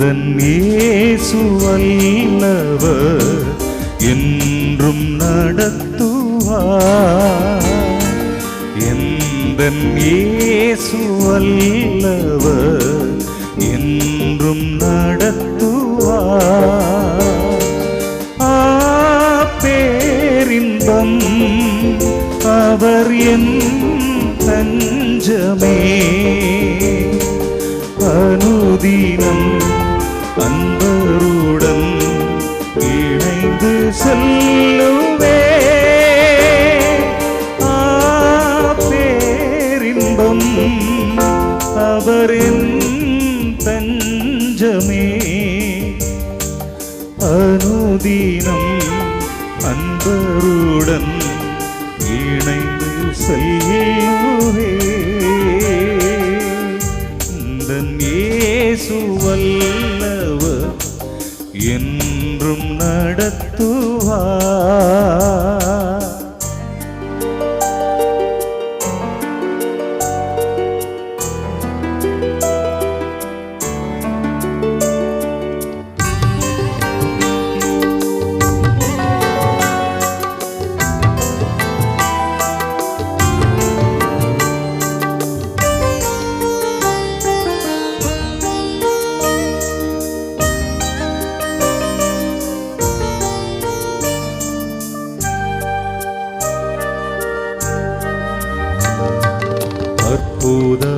எந்தன் இயேசு வல்லவர் என்றும் நடத்துவார் எந்தன் இயேசு என்றும் நடத்துவார் ஆ பேரின்பம் அவர் என் தஞ்சமே. அனுதினம் அன்பருடன் இணைந்து செல்லுவே பேரின்பம் அவரின் தஞ்சமே அனுதினம் அன்பருடன் இணைந்து செல்லுவே இந்தன் இயேசு என்றும் the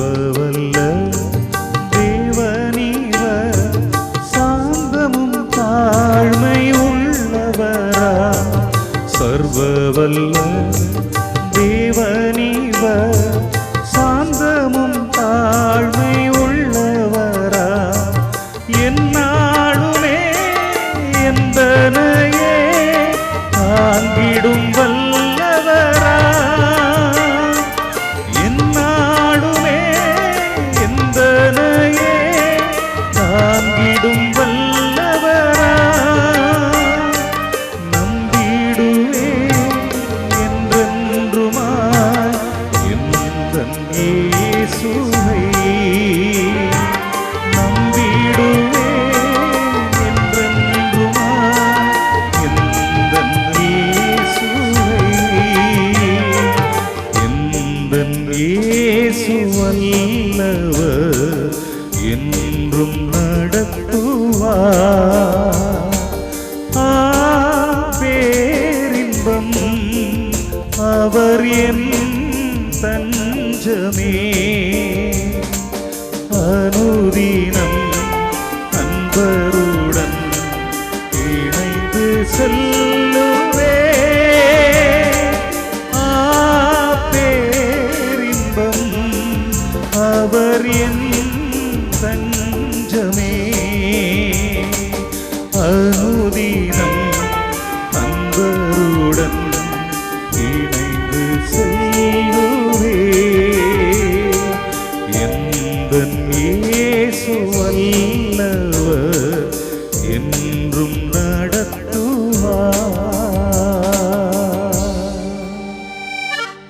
சர்வவல்ல தேவனீவர் சாந்தமும் தாழ்மை உள்ளவரா. சர்வவல்ல தேவனீவர் என்றும் நடத்துவா பேரின்பம் அவர் என் தஞ்சமே. அனுதினம் அன்பருடன் இணைந்து செல்ல அனுதினம் அன்பருடன் இணைந்து செய்யுவே. எந்த இயேசுவல்ல